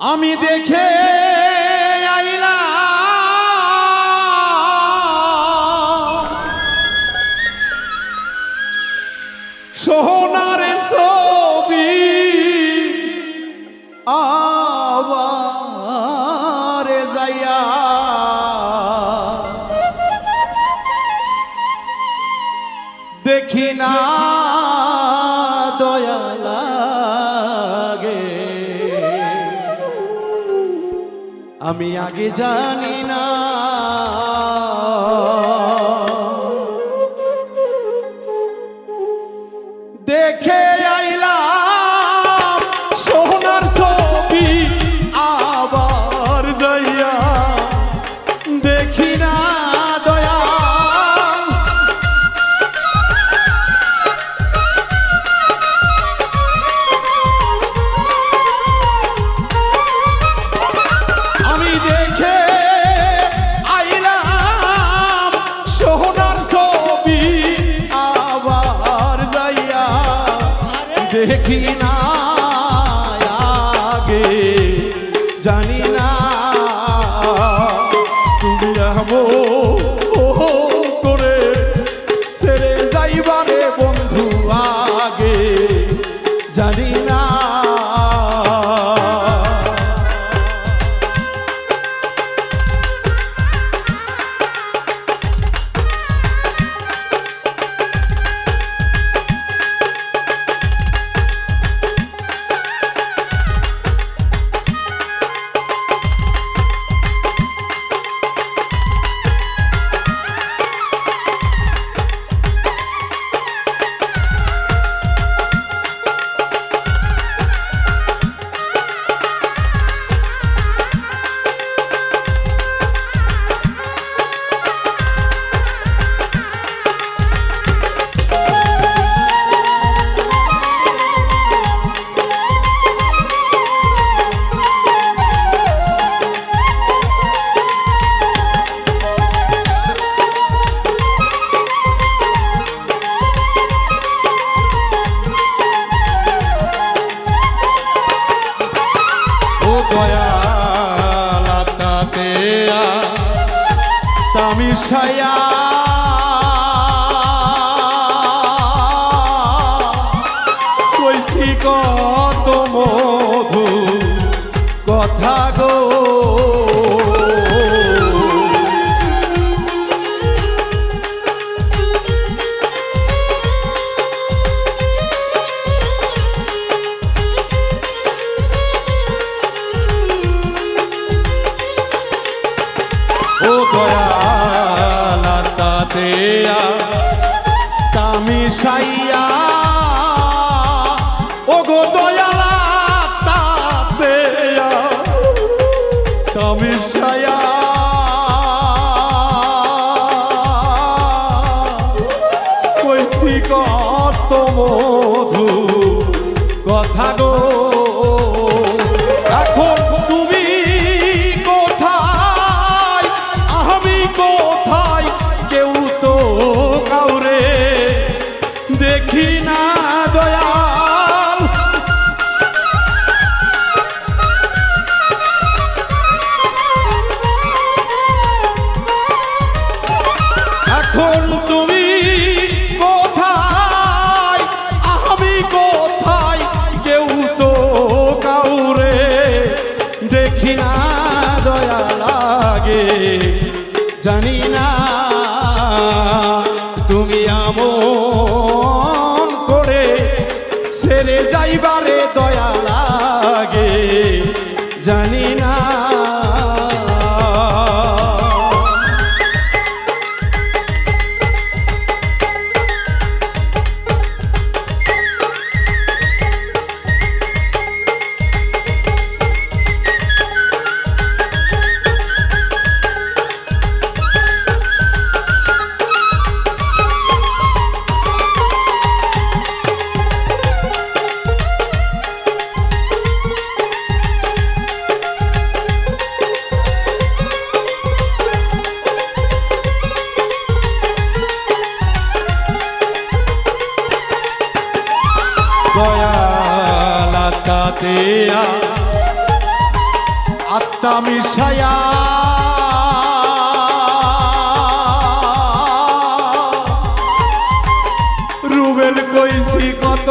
আমি দেখে আমি আগে জানি না কথা গো। কত মধু কথা গো। এখন তুমি কোথায়? আমি কোথায়? কেউ তো কাউরে দেখি না। তুমি আমার আত্মা মিশায়া রুবেল কইছি কত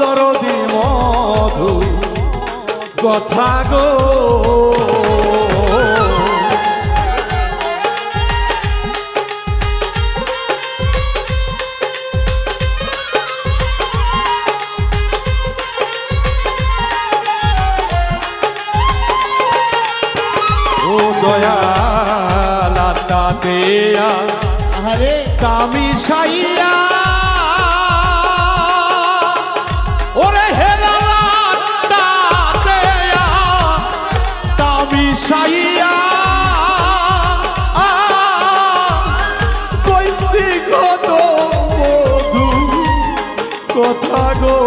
দরদি মধু কথা গ পেয়া আরে দামি সাইয়া। ওরে হেলা দেয়া দামি সাইয়া। কইসি গো মধু কথা গো।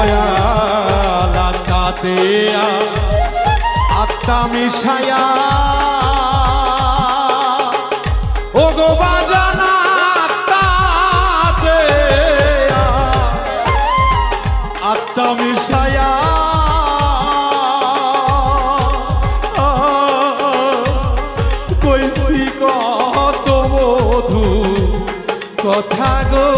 দয়াল আত্মাতে আত্মা মিশায়া ও গো বাজানা আত্মা মিশায়া কত মধু কথা গো।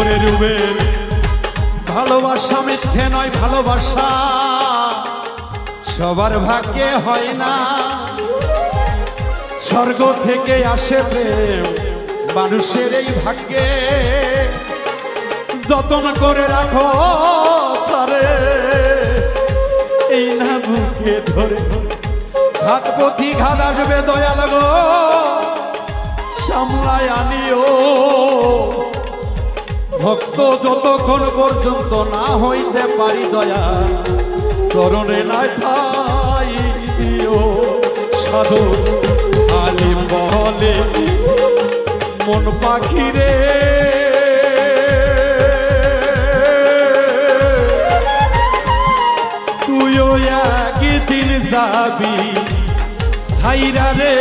ওরে রুবের ভালোবাসা মিথ্যে নয়, ভালোবাসা সবার ভাগ্যে হয় না। স্বর্গ থেকে আসে প্রেম, মানুষের এই ভাগ্যে। যতন করে রাখো তারে, এই না বুকে ধরে। ঘাত পথি ঘাত আসবে দয়াল গো, সামলায় আনিও ভক্ত যতক্ষণ পর্যন্ত না হইতে পারি দয়া চরণে নাই ঠাই দিও সাধু আলিম বলে। মন পাখি রে। তুইও একদিন যাবি সাইরা রে।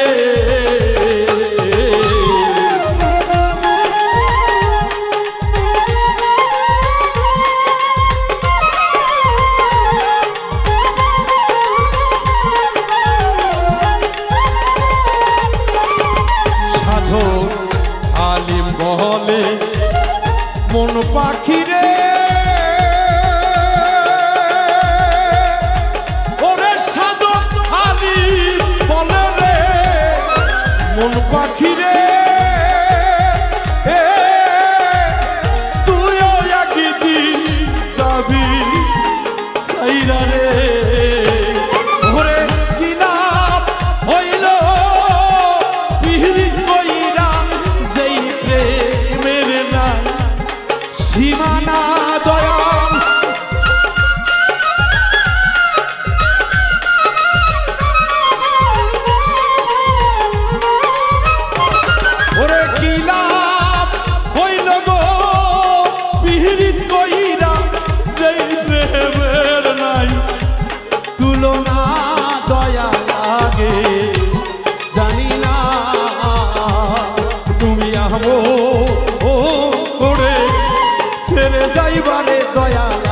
যাইবারে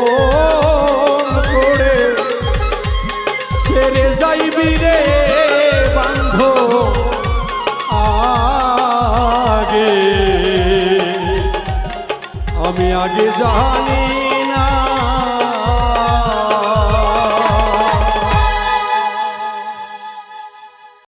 আমন করে। ছেড়ে যাইবি রে বান্ধ আগে। আমি আগে জানি